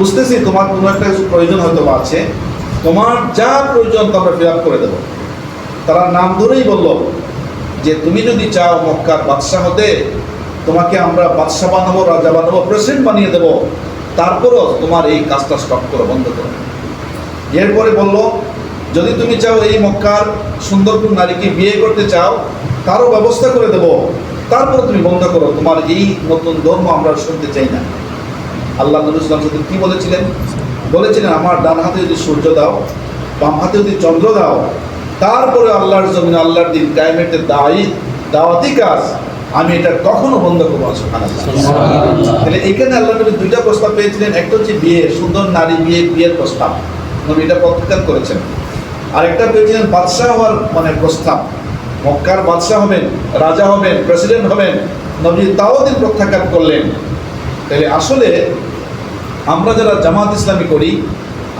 বুঝতেছি তোমার কোনো একটা প্রয়োজন হয়তো আছে। তোমার যা প্রয়োজন তো আমরা ফিল করে দেবো। তারা নাম ধরেই বলল যে, তুমি যদি চাও মক্কার বাদশাহ হতে, তোমাকে আমরা বাদশাহ বানাবো, রাজা বানাবো প্রেসিডেন্ট বানিয়ে দেবো। তারপরও তোমার এই কাজটা স্টপ করো বন্ধ করো। এরপরে বলল, যদি তুমি চাও এই মক্কার সুন্দর কোন নারীকে বিয়ে করতে চাও, তারও ব্যবস্থা করে দেব। তারপরে তুমি বন্ধ করো। তোমার এই নতুন ধর্ম আমরা শুনতে চাই না। আল্লাহ নবী ইসলাম সাথে কি বলেছিলেন? বলেছিলেন আমার ডান হাতে যদি সূর্য দাও বাম হাতে যদি চন্দ্র দাও তারপরে আল্লাহর জমিন আল্লাহর দিন কায়েমের দায়ী দাওয়াতি কাজ আমি এটা কখনো বন্ধ করব তাহলে এখানে আল্লাহ নবী দুইটা প্রস্তাব পেয়েছিলেন একটা হচ্ছে বিয়ে সুন্দর নারী বিয়ে বিয়ের প্রস্তাব। নবী এটা প্রত্যাখ্যান করেছেন। আর একটা পেয়েছিলেন বাদশাহ হওয়ার মানে প্রস্তাব। মক্কার বাদশাহ হবেন রাজা হবেন প্রেসিডেন্ট হবেন নবী তাও দিন প্রত্যাখ্যান করলেন। তাহলে আসলে আমরা যারা জামাত ইসলামী করি,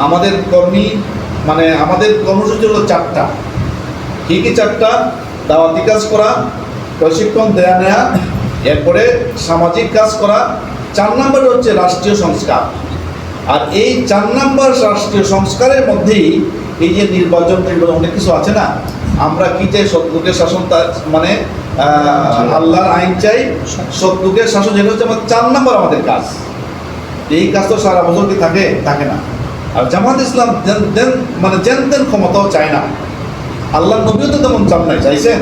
আমাদের কর্মী মানে আমাদের কর্মসূচি হলো চারটা। কী কী চারটা? দাওয়াতি কাজ করা, প্রশিক্ষণ দেয়া নেয়া, এরপরে সামাজিক কাজ করা। চার নম্বরে হচ্ছে রাষ্ট্রীয় সংস্কার। আর এই চার নম্বর রাষ্ট্রীয় সংস্কারের মধ্যেই এই যে নির্বাচন টির্বাচন অনেক কিছু আছে না? আমরা কি চাই? শত্রুকে শাসন মানে আল্লাহর আইন চাই। শত্রুকে শাসন যেটা হচ্ছে আমার চার নম্বর আমাদের কাজ। এই কাজ তো সারা বছর কি থাকে? থাকে না। আর জামাত ইসলাম মানে যেন তেন ক্ষমতাও চায় না। আল্লাহ নবীও তো তেমন চান নাই চাইছেন?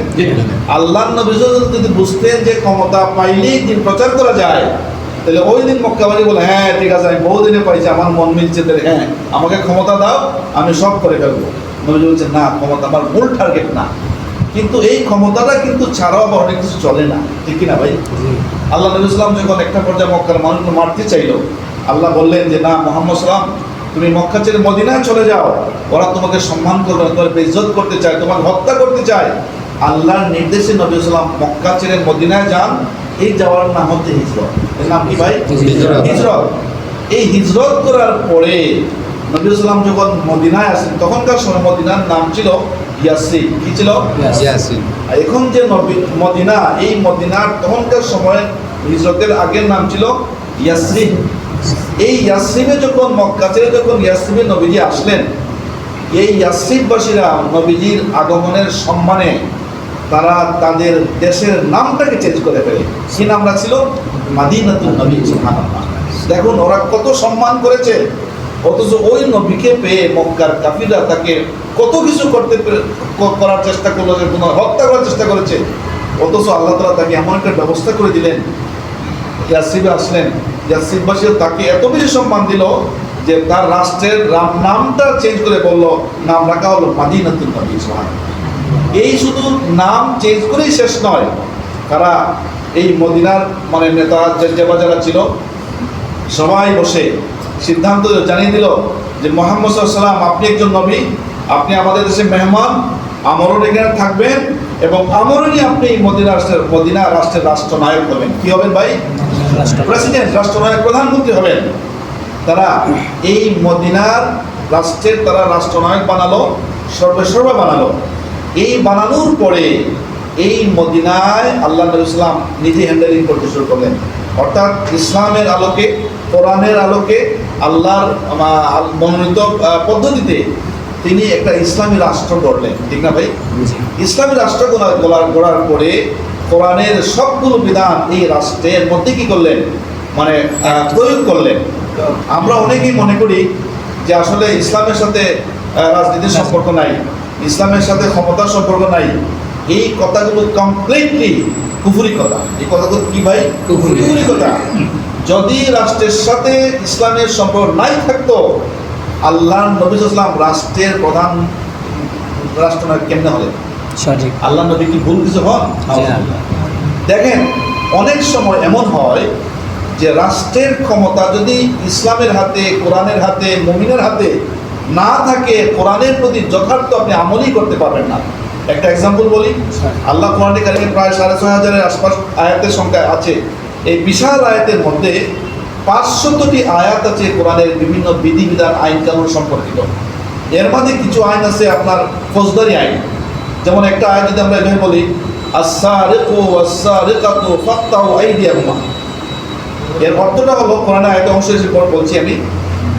আল্লাহ নবী যদি বুঝতেন যে ক্ষমতা পাইলেই দিন প্রচার করা যায় তাহলে ওই দিন মক্কাবাড়ি বলে হ্যাঁ ঠিক আছে আমি বহুদিনে পাইছি আমার মন মিলছে তাহলে হ্যাঁ আমাকে ক্ষমতা দাও আমি সব করে ফেলব। নবীজি বলছেন না ক্ষমতা আমার মূল টার্গেট না। কিন্তু এই ক্ষমতাটা কিন্তু ছাড়াও আবার অনেক কিছু চলে না। ঠিক কিনা ভাই? আল্লাহ নবী ইসলাম যখন একটা পর্যায়ে মক্কার মানুষকে মারতে চাইলো আল্লাহ বললেন যে না মোহাম্মদ সালাম তুমি মক্কা ছেড়ে মদিনায় চলে যাও। ওরা তোমাকে সম্মান করবে না তোমার ইজ্জত করতে চায় তোমাকে হত্যা করতে চায়। আল্লাহর নির্দেশে নবী সালাম মক্কা ছেড়ে মদিনায় যান। এই যাওয়ার নাম হচ্ছে হিজরত। এর নাম কি ভাই? হিজরত। এই হিজরত করার পরে নবী সালাম যখন মদিনায় আসেন তখনকার সময় মদিনার নাম ছিল ইয়াসি কি ছিল? ইয়াসিন। আর এখন যে নবী- মদিনা এই মদিনার তখনকার সময় হিজরতের আগের নাম ছিল ইয়াসরিব এই ইয়াসরিবে যখন মক্কা ছেড়ে যখন ইয়াসরিবে নবীজি আসলেন, এই ইয়াসরিববাসীরা নবীজির আগমনের সম্মানে তারা তাদের দেশের নামটাকে চেঞ্জ করে ফেলে। কি নাম রাখছিল? মাদিনাতুল নবী, সুবহানাল্লাহ। দেখুন, ওরা কত সম্মান করেছে, অথচ ওই নবীকে পেয়ে মক্কার কাফিরা তাকে কত কিছু করতে করার চেষ্টা করল যে কোনো হত্যা করার চেষ্টা করেছে। অথচ আল্লাহ তালা তাকে এমন একটা ব্যবস্থা করে দিলেন। ইয়াসিবে আসলেন ইয়াসিববাসী তাকে এত বেশি সম্মান দিল যে তার রাষ্ট্রের রাম নামটা চেঞ্জ করে বলল, নাম রাখা হলো মাদিনাতুল নবী। এই শুধু নাম চেঞ্জ করেই শেষ নয়, তারা এই মদিনার মানে নেতা যে- যে যারা ছিল, সবাই বসে সিদ্ধান্ত জানিয়ে দিল যে মোহাম্মদ সাল্লাম আপনি একজন নবী, আপনি আমাদের দেশে মেহমান আমরও এখানে থাকবেন এবং আমরণই আপনি এই মদিনা রাষ্ট্রের মদিনা রাষ্ট্রের রাষ্ট্রনায়ক হবেন কি হবেন ভাই? প্রেসিডেন্ট রাষ্ট্রনায়ক প্রধানমন্ত্রী হবেন। তারা এই মদিনার রাষ্ট্রের তারা রাষ্ট্রনায়ক বানালো সর্বেসর্বা বানালো। এই বানানোর পরে এই মদিনায় আল্লাহ ইসলাম নিজে হ্যান্ডেলিং করতে শুরু করলেন। অর্থাৎ ইসলামের আলোকে কোরআনের আলোকে আল্লাহর মনোনীত পদ্ধতিতে তিনি একটা ইসলামী রাষ্ট্র গড়লেন ঠিক না ভাই? ইসলামী রাষ্ট্র গড়া- গড়ার গড়ার পরে কোরআনের সবগুলো বিধান এই রাষ্ট্রের মধ্যে কি করলেন? মানে প্রয়োগ করলেন। আমরা অনেকেই মনে করি যে আসলে ইসলামের সাথে রাজনীতির সম্পর্ক নাই ইসলামের সাথে ক্ষমতার সম্পর্ক নাই। এই কথাগুলো কমপ্লিটলি কুফুরি কথা। এই কথাগুলো কি ভাই। কুফুরি কথা। যদি রাষ্ট্রের সাথে ইসলামের সম্পর্ক নাই থাকতো আল্লাহ নবী ইসলাম রাষ্ট্রের প্রধান রাষ্ট্রনায়ক কেমনে হলেন? সঠিক। আল্লাহ নবী কি ভুল কিছু হন। দেখেন অনেক সময় এমন হয় যে রাষ্ট্রের ক্ষমতা যদি ইসলামের হাতে কোরআনের হাতে মমিনের হাতে না থাকে কোরআনের প্রতি যথার্থ আপনি আমলই করতে পারবেন না। একটা এক্সাম্পল বলি আল্লাহ কোরআনে কারিমে প্রায় সাড়ে ছয় হাজারের আশপাশ আয়াতের সংখ্যা আছে। এই বিশাল আয়াতের মধ্যে পাঁচশতটি আয়াত আছে কোরআনের বিভিন্ন বিধিবিধান আইন কানুন সম্পর্কিত। এর মধ্যে কিছু আইন আছে আপনার ফৌজদারি আইন। যেমন একটা আয়াত যদি আমরা এভাবে বলি এর অর্থটা হলো কোরআনে আয়াতে অংশ পর বলছি আমি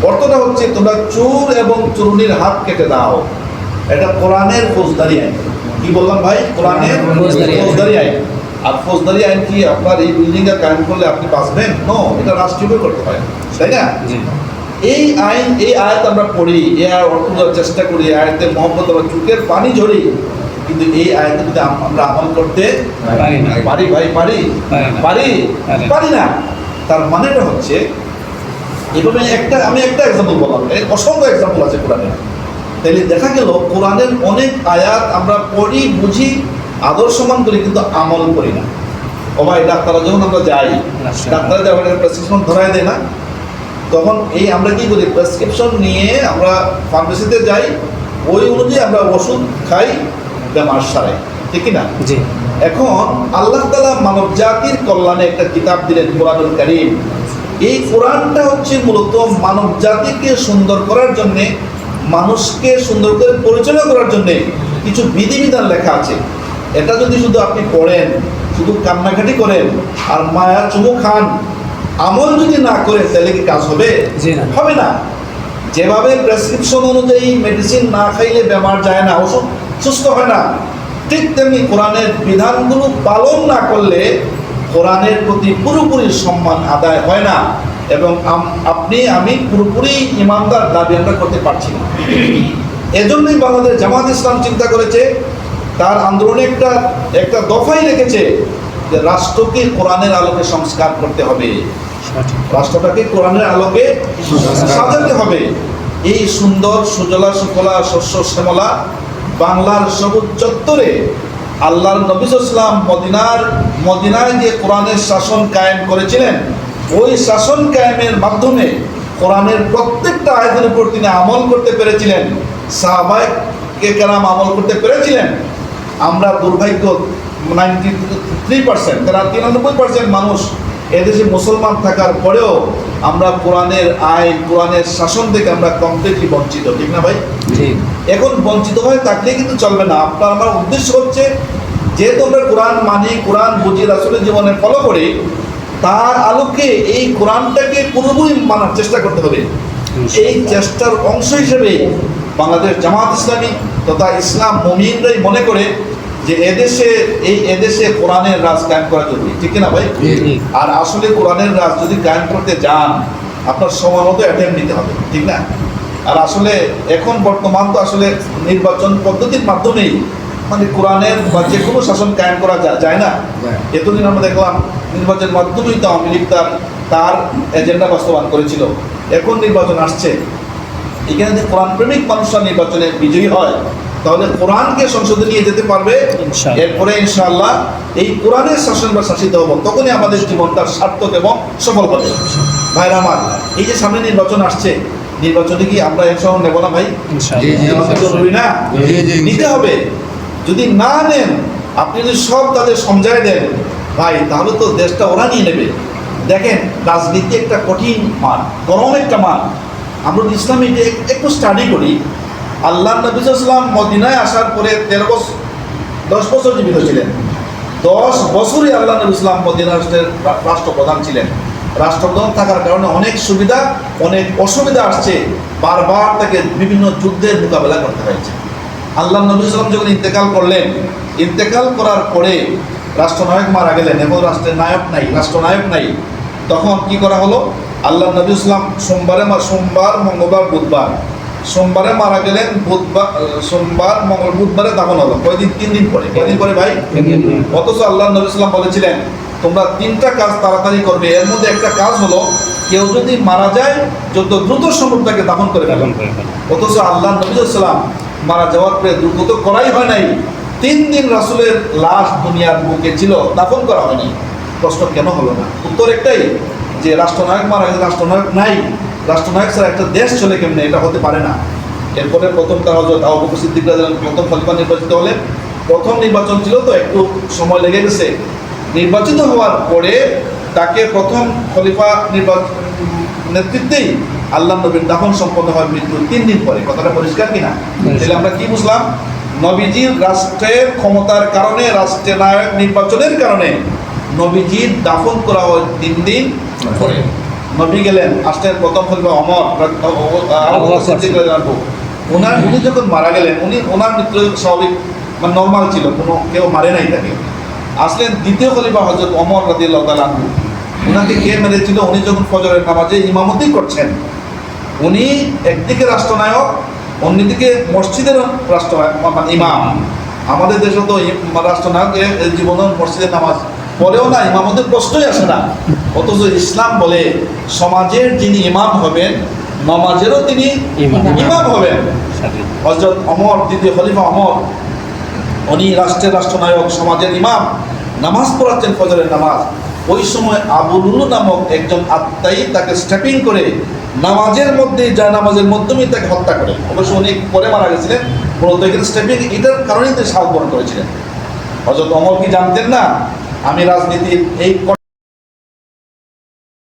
অর্থটা হচ্ছে তোমরা চোর এবং চুরুনির হাত কেটে দাও। এটা কোরআনের ফৌজদারি আইন। কি বললাম ভাই? কোরআনের ফৌজদারি আইন। আর ফৌজদারি আইন কি? আপনার এই বিল্ডিং এ কায়েম করলে আপনি বাঁচবেন? নো এটা রাষ্ট্রীয় করতে হয়। তাই না? এই আইন এই আয়াত আমরা পড়ি এ আয়াত অর্থ বোঝার চেষ্টা করি আয়াতে মোহাম্মদ আমরা চোখের পানি ঝরি কিন্তু এই আয়াতে যদি আম- আমরা আমল করতে পারি ভাই পারি? পারি পারি? না। তার মানেটা হচ্ছে এভাবে একটা আমি একটা এক্সাম্পল বললাম অসংখ্য এক্সাম্পল আছে কোরআনে। তাহলে দেখা গেল কোরআনের অনেক আয়াত আমরা পড়ি বুঝি আদর্শ মান করি কিন্তু আমল করি না। ও ভাই ডাক্তারা যখন আমরা যাই রাষ্ট্র- ডাক্তার যখন প্রেসক্রিপশন ধরায় দেয় না তখন এই আমরা কি করি? প্রেসক্রিপশন নিয়ে আমরা ফার্মেসিতে যাই ওই অনুযায়ী আমরা ওষুধ খাই বেমার সারাই। ঠিক না? জি। এখন আল্লাহ তালা মানব জাতির কল্যাণে একটা কিতাব দিলেন কোরআনুল করিম। এই কোরআনটা হচ্ছে মূলত মানব জাতিকে সুন্দর করার জন্যে মানুষকে সুন্দর করে পরিচালনা করার জন্যে কিছু বিধিবিধান লেখা আছে। এটা যদি শুধু আপনি পড়েন শুধু কান্নাকাটি করেন আর মায়া চুমু খান আমল যদি না করে তাহলে কি কাজ হবে? হবে না। যেভাবে প্রেসক্রিপশন অনুযায়ী মেডিসিন না খাইলে বেমার যায় না ওষুধ সুস্থ হয় না ঠিক তেমনি কোরআনের বিধানগুলো পালন না করলে কোরআনের প্রতি পুরোপুরি সম্মান আদায় হয় না এবং আপনি আমি পুরোপুরি ইমানদার দাবি আমরা করতে পারছি না। এজন্যই বাংলাদেশ জামাত ইসলাম চিন্তা করেছে তার আন্দোলনে একটা একটা দফাই রেখেছে যে রাষ্ট্রকে কোরআনের আলোকে সংস্কার করতে হবে। রাষ্ট্রটাকে কোরআনের আলোকে সাজাতে হবে। এই সুন্দর সুজলা সুফলা শস্য শ্যামলা বাংলার সবুজ চত্বরে আল্লাহর নবিসাম মদিনার মদিনায় যে কোরআনের শাসন কায়েম করেছিলেন ওই শাসন কায়েমের মাধ্যমে কোরআনের প্রত্যেকটা আয়াতের উপর তিনি আমল করতে পেরেছিলেন। সাহাবায়কে কেরাম আমল করতে পেরেছিলেন? আমরা দুর্ভাগ্য নাইনটি থ্রি পার্সেন্ট তারা তিরানব্বই পার্সেন্ট মানুষ এদেশে মুসলমান থাকার পরেও আমরা কোরআনের আইন কোরআনের শাসন থেকে আমরা কমপ্লিটলি বঞ্চিত ঠিক না ভাই? ঠিক এখন বঞ্চিত হয়ে থাকলে কিন্তু চলবে না। আপনার আমার উদ্দেশ্য হচ্ছে যেহেতু আমরা কোরআন মানি কোরআন বুঝি রাসুলের জীবনে ফলো করি তার আলোকে এই কোরআনটাকে পুরোপুরি মানার চেষ্টা করতে হবে। এই চেষ্টার অংশ হিসেবে বাংলাদেশ জামাত ইসলামী তথা ইসলাম মমিনরাই মনে করে যে এদেশে এই এদেশে কোরআনের রাজ কায়েম করা জরুরি। ঠিক না ভাই? আর আসলে কোরআনের রাজ যদি কায়েম করতে যান আপনার সময় মতো অ্যাটেম্প নিতে হবে। ঠিক না? আর আসলে এখন বর্তমান তো আসলে নির্বাচন পদ্ধতির মাধ্যমেই মানে কোরআনের বা যে কোনো শাসন কায়েম করা যায় না। এতদিন আমরা দেখলাম নির্বাচনের মাধ্যমেই তো আওয়ামী লীগ তার তার এজেন্ডা বাস্তবায়ন করেছিল। এখন নির্বাচন আসছে। এখানে যদি কোরআন প্রেমিক মানুষরা নির্বাচনে বিজয়ী হয় তাহলে কোরআনকে সংসদে নিয়ে যেতে পারবে। এরপরে ইনশাআল্লাহ এই কোরআনের শাসন বা শাসিত হব তখনই আমাদের জীবনটা সার্থক এবং সফল হবে। ভাইরা আমার এই যে সামনে নির্বাচন আসছে নির্বাচনে কি আমরা একসঙ্গ নেব না ভাই? ইনশাআল্লাহ। জি, জি। নেওয়া তো জরুরি না? জি, জি, নিতে হবে। যদি না নেন আপনি যদি সব তাদের সমঝায় দেন ভাই তাহলে তো দেশটা ওরা নিয়ে নেবে। দেখেন রাজনীতি একটা কঠিন মান গরম একটা মান আমরা ইসলামী একটু স্টাডি করি, আল্লাহ নবী ইসলাম মদিনায় আসার পরে তেরো বছর দশ বছর জীবিত ছিলেন। দশ বছরই আল্লাহ নবী ইসলাম মদিনা রাষ্ট্রের রাষ্ট্রপ্রধান ছিলেন। রাষ্ট্রপ্রধান থাকার কারণে অনেক সুবিধা, অনেক অসুবিধা আসছে। বারবার তাকে বিভিন্ন যুদ্ধের মোকাবেলা করতে হয়েছে। আল্লাহ নবী ইসলাম যখন ইন্তেকাল করলেন, ইন্তেকাল করার পরে রাষ্ট্রনায়ক মারা গেলেন এবং রাষ্ট্রের নায়ক নাই, রাষ্ট্রনায়ক নাই। তখন কি করা হলো? আল্লাহ নবী ইসলাম সোমবারে মা- সোমবার মঙ্গলবার বুধবার। সোমবারে মারা গেলেন বুধবার সোমবার মঙ্গল বুধবারে দাফন হলো। কয়দিন? তিন দিন পরে। কয়দিন পরে ভাই? অথচ আল্লাহ নবী ইসলাম বলেছিলেন তোমরা তিনটা কাজ তাড়াতাড়ি করবে। এর মধ্যে একটা কাজ হলো কেউ যদি মারা যায় যত দ্রুত সম্ভব তাকে দাফন করে ফেলবেন অথচ আল্লাহ নবী ইসলাম মারা যাওয়ার পরে দ্রুত তো করাই হয় নাই। তিন দিন রাসুলের লাশ দুনিয়ার বুকে ছিল দাফন করা হয়নি। প্রশ্ন কেন হলো না? উত্তর একটাই যে রাষ্ট্রনায়ক মারা গেছে রাষ্ট্রনায়ক নাই। রাষ্ট্রনায়ক ছাড়া একটা দেশ চলে কেমনে? এটা হতে পারে না। এরপরে প্রথম তার হজরত আবু বকর সিদ্দিক প্রথম খলিফা নির্বাচিত হলেন। প্রথম নির্বাচন ছিল তো একটু সময় লেগে গেছে। নির্বাচিত হওয়ার পরে তাকে প্রথম খলিফা নির্বাচন নেতৃত্বেই আল্লাহ নবীর দাফন সম্পন্ন হয় মৃত্যুর তিন দিন পরে। কথাটা পরিষ্কার কিনা তাহলে আমরা কি বুঝলাম? নবীজির রাষ্ট্রের ক্ষমতার কারণে রাষ্ট্রের নায়ক নির্বাচনের কারণে নবীজির দাফন করা হয় তিন দিন পরে নবী গেলেন আসলেন প্রথম খলিফা অমর। ওনার উনি যখন মারা গেলেন উনি ওনার মৃত্যু স্বাভাবিক মানে নর্মাল ছিল কোনো কেউ মারে নাই তাকে আসলেন দ্বিতীয় খলিফা হজরত অমর রাদিয়াল্লাহু তাআলা আনহু। ওনাকে কে মেরেছিল উনি যখন ফজরের নামাজে ইমামতি করছেন উনি একদিকে রাষ্ট্রনায়ক অন্যদিকে মসজিদের রাষ্ট্রনায়ক মানে ইমাম আমাদের দেশে তো রাষ্ট্রনায়ক এ মসজিদের নামাজ পড়েও না ইমামতের প্রশ্নই আসে না। অথচ ইসলাম বলে সমাজের যিনি ইমাম হবেন নমাজেরও তিনি ইমাম। হবেন। হজরত অমর দ্বিতীয় খলিফা অমর উনি রাষ্ট্রের রাষ্ট্রনায়ক সমাজের ইমাম। নামাজ পড়াচ্ছেন ফজরের নামাজ। ওই সময় আবুলুলু নামক একজন আত্মাই তাকে স্টেপিং করে নামাজের মধ্যে যা নামাজের মাধ্যমেই তাকে হত্যা করে। অবশ্য উনি পরে মারা গেছিলেন মূলত এখানে স্টেপিং এটার কারণেই তিনি সাহায্য করেছিলেন। হজরত অমর কি জানতেন না? আমি রাজনীতির এই